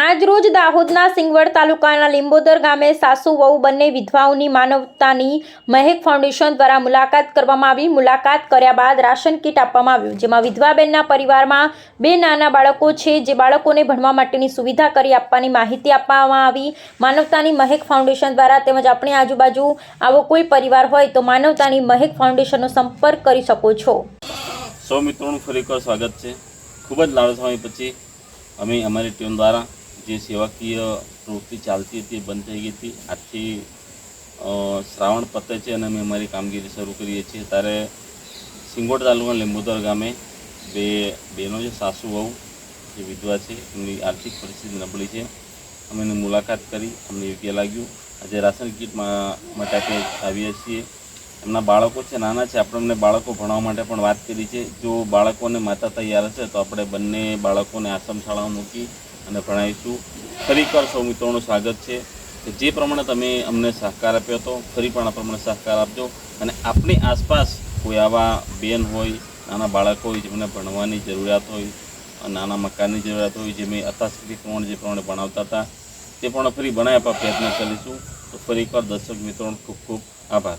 આજરોજ દાહોદના સિંગવડ તાલુકાના લીંબોદર ગામે સાસુ, વહુ બંને વિધવાઓની માનવતાની મહેક ફાઉન્ડેશન દ્વારા મુલાકાત કરવામાં આવી. મુલાકાત કર્યા બાદ રાશન કીટ આપવામાં આવ્યું, જેમાં વિધવાબેનના પરિવારમાં બે નાના બાળકો છે, જે બાળકોને ભણવા માટેની સુવિધા કરી આપવાની માહિતી આપવામાં આવી. માનવતાની મહેક ફાઉન્ડેશન દ્વારા તેમજ આપણી આજુબાજુ આવો કોઈ પરિવાર હોય તો માનવતાની મહેક ફાઉન્ડેશનનો સંપર્ક કરી શકો છો. સૌ મિત્રોનું ફરી સ્વાગત છે. ખૂબ જ લાંબા સમય પછી અમે અમારી ટીમ દ્વારા જે સેવાકીય પ્રવૃત્તિ ચાલતી હતી, એ બંધ થઈ ગઈ હતી. આજથી શ્રાવણ પતે છે અને અમે અમારી કામગીરી શરૂ કરીએ છીએ. ત્યારે સિંગોડ તાલુકા લીંબોદર ગામે બે બહેનો છે, સાસુ, વહુ, જે વિધવા છે, એમની આર્થિક પરિસ્થિતિ નબળી છે. અમે એની મુલાકાત કરી, અમને યોગ્ય લાગ્યું. આજે રાશન કીટ મા- માટે આપણે આવીએ છીએ. એમના બાળકો છે, નાના છે, આપણે એમને બાળકો ભણવા માટે પણ વાત કરી છે. જો બાળકોને માતા તૈયાર હશે, તો આપણે બંને બાળકોને આશ્રમ શાળામાં મૂકી અને ભણાવીશું. ફરી એકવાર સૌ મિત્રોનું સ્વાગત છે. કે જે પ્રમાણે તમે અમને સહકાર આપ્યો હતો, ફરી પણ આ પ્રમાણે સહકાર આપજો. અને આપણી આસપાસ કોઈ આવા બેન હોય, નાના બાળકો હોય, જેમને ભણવાની જરૂરિયાત હોય, નાના મકાનની જરૂરિયાત હોય, જે મેં અથાસ્થિતિ પ્રમાણે જે પ્રમાણે ભણાવતા હતા, તે પણ ફરી ભણાવી આપવા પ્રયત્ન કરીશું. તો ફરી એકવાર દર્શક મિત્રોનો ખૂબ ખૂબ આભાર.